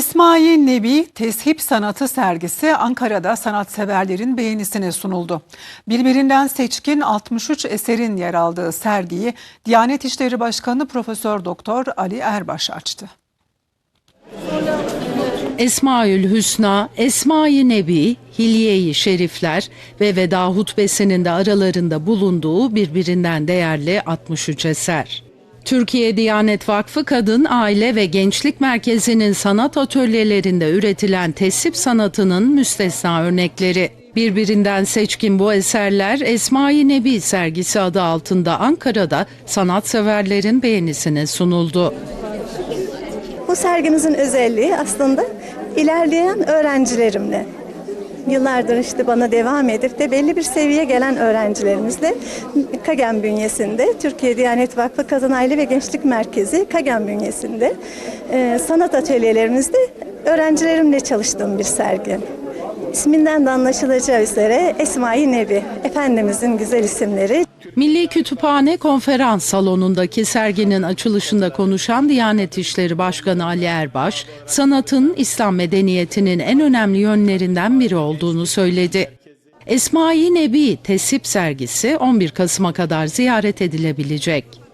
Esma-i Nebi Teship Sanatı sergisi Ankara'da sanatseverlerin beğenisine sunuldu. Birbirinden seçkin 63 eserin yer aldığı sergiyi Diyanet İşleri Başkanı Profesör Doktor Ali Erbaş açtı. Esmaül Hüsna, Esma-i Nebi, Hilye-i Şerifler ve Veda hutbesinin de aralarında bulunduğu birbirinden değerli 63 eser. Türkiye Diyanet Vakfı Kadın, Aile ve Gençlik Merkezi'nin sanat atölyelerinde üretilen tesip sanatının müstesna örnekleri. Birbirinden seçkin bu eserler Esma-i Nebi sergisi adı altında Ankara'da sanatseverlerin beğenisine sunuldu. Bu sergimizin özelliği aslında ilerleyen öğrencilerimle. Yıllardır işte bana devam edip de belli bir seviyeye gelen öğrencilerimizle KAGEM bünyesinde, Türkiye Diyanet Vakfı Kadın Aile ve Gençlik Merkezi KAGEM bünyesinde e, sanat atölyelerimizde öğrencilerimle çalıştığım bir sergi. İsminden de anlaşılacağı üzere Esma-i Nebi, Efendimizin güzel isimleri. Milli Kütüphane Konferans Salonu'ndaki serginin açılışında konuşan Diyanet İşleri Başkanı Ali Erbaş, sanatın İslam medeniyetinin en önemli yönlerinden biri olduğunu söyledi. Esma-i Nebi Tesip sergisi 11 Kasım'a kadar ziyaret edilebilecek.